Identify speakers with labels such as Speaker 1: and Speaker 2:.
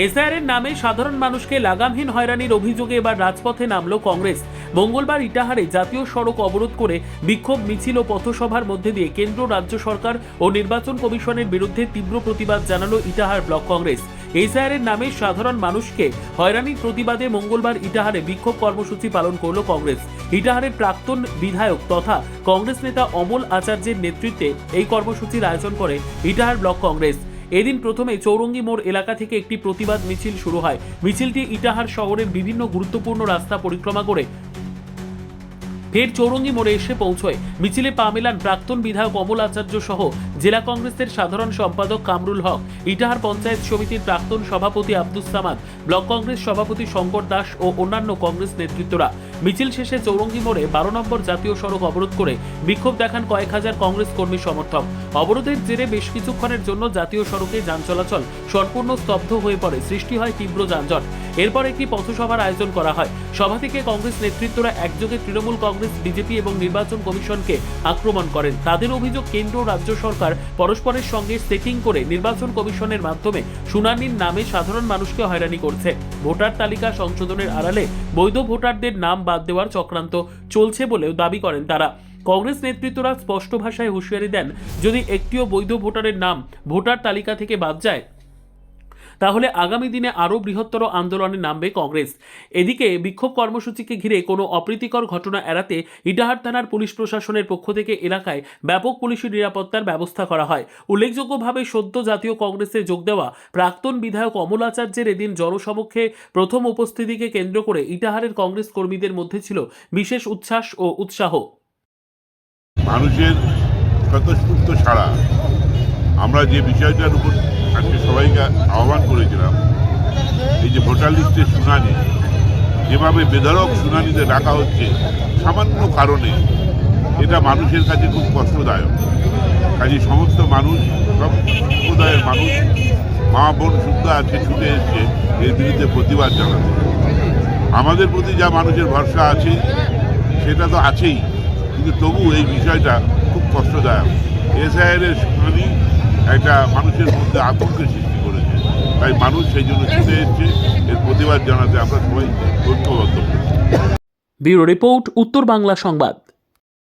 Speaker 1: SIR এর নামে সাধারণ মানুষকে লাগামহীন হয়রানির অভিযোগে এবার রাজপথে নামল কংগ্রেস। মঙ্গলবার ইটাহারে জাতীয় সড়ক অবরোধ করে বিক্ষোভ মিছিল ও পথসভার মধ্যে দিয়ে কেন্দ্র, রাজ্য সরকার ও নির্বাচন কমিশনের বিরুদ্ধে তীব্র প্রতিবাদ জানালো ইটাহার ব্লক কংগ্রেস। এসআইআর এর নামে সাধারণ মানুষকে হয়রানির প্রতিবাদে মঙ্গলবার ইটাহারে বিক্ষোভ কর্মসূচি পালন করল কংগ্রেস। ইটাহারের প্রাক্তন বিধায়ক তথা কংগ্রেস নেতা অমল আচার্যের নেতৃত্বে এই কর্মসূচির আয়োজন করে ইটাহার ব্লক কংগ্রেস। এদিন প্রথমে চৌরঙ্গি মোড় এলাকা থেকে একটি প্রতিবাদ মিছিল শুরু হয়। মিছিলটি ইটাহার শহরের বিভিন্ন গুরুত্বপূর্ণ রাস্তা পরিক্রমা করে। ফের চৌরঙ্গি মোড়ে এসে পৌঁছয়। মিছিলে পা মেলান প্রাক্তন বিধায়ক অমল আচার্য সহ জেলা কংগ্রেসের সাধারণ সম্পাদক কামরুল হক। ইটাহার পঞ্চায়েত সমিতির প্রাক্তন সভাপতি আব্দুস সামাদ, ব্লক কংগ্রেস সভাপতি শঙ্কর দাস ও অন্যান্য কংগ্রেস নেতৃত্বরা। মিছিল শেষে চৌরঙ্গি মোড়ে বারো নম্বর জাতীয় সড়ক অবরোধ করে বিক্ষোভ দেখান কয়েক হাজার কংগ্রেস কর্মী সমর্থক। অবরোধের জেরে বেশ কিছুক্ষণের জন্য জাতীয় সড়কে যান চলাচল সম্পূর্ণ স্তব্ধ হয়ে পড়ে, সৃষ্টি হয় তীব্র যানজট। এরপর একটি পথসভার আয়োজন করা হয়। সভা থেকে কংগ্রেস নেতৃত্বরা একযোগে তৃণমূল কংগ্রেস, বিজেপি এবং নির্বাচন কমিশনকে আক্রমণ করেন। তাদের অভিযোগ, কেন্দ্র রাজ্য সরকার পরস্পরের সঙ্গে সেটিং করে নির্বাচন কমিশনের মাধ্যমে শুনানির নামে সাধারণ মানুষকে হয়রানি করছে। ভোটার তালিকা সংশোধনের আড়ালে বৈধ ভোটারদের নাম বাদ দেওয়ার চক্রান্ত চলছে বলেও দাবি করেন তারা। কংগ্রেস নেতৃত্বরা স্পষ্ট ভাষায় হুঁশিয়ারি দেন, যদি একটিও বৈধ ভোটারের নাম ভোটার তালিকা থেকে বাদ যায় তাহলে আগামী দিনে আরও বৃহত্তর আন্দোলনে নামবে কংগ্রেস। এদিকে বিক্ষোভ কর্মসূচিকে ঘিরে কোনো অপ্রীতিকর ঘটনা এড়াতে ইটাহার থানার পুলিশ প্রশাসনের পক্ষ থেকে এলাকায় ব্যাপক পুলিশি নিরাপত্তার ব্যবস্থা করা হয়। উল্লেখযোগ্যভাবে সদ্য জাতীয় কংগ্রেসে যোগ দেওয়া প্রাক্তন বিধায়ক অমল আচার্যের এদিন জনসমক্ষে প্রথম উপস্থিতিকে কেন্দ্র করে ইটাহারের কংগ্রেস কর্মীদের মধ্যে ছিল বিশেষ উচ্ছ্বাস ও উৎসাহ।
Speaker 2: মানুষের স্বতঃস্ফূর্ত ছাড়া আমরা যে বিষয়টার উপর আজকে আহ্বান করেছিলাম। এই যে ভোটার লিস্টের শুনানি, যেভাবে বেধরক শুনানিতে ডাকা হচ্ছে, সামান্য কারণে এটা মানুষের কাছে খুব কষ্টদায়ক। কাজে সমস্ত মানুষ, সব সম্প্রদায়ের মানুষ, মা, বোন, শুদ্ধ আজকে ছুটে এসছে, এর বিরুদ্ধে প্রতিবাদ জানাতে। আমাদের প্রতি যা মানুষের ভরসা আছে, সেটা তো আছেই। কিন্তু তবু এই বিষয়টা খুব কষ্টদায়ক। এসআইআর এর শুনানি একটা মানুষের মধ্যে আতঙ্কের সৃষ্টি তাই মানুষ সেই জন্য ছুটে এসছে। এর প্রতিবাদ জানাতে আমরা সবাই ঐক্যবদ্ধ।
Speaker 1: ব্যুরো রিপোর্ট, উত্তর বাংলা সংবাদ।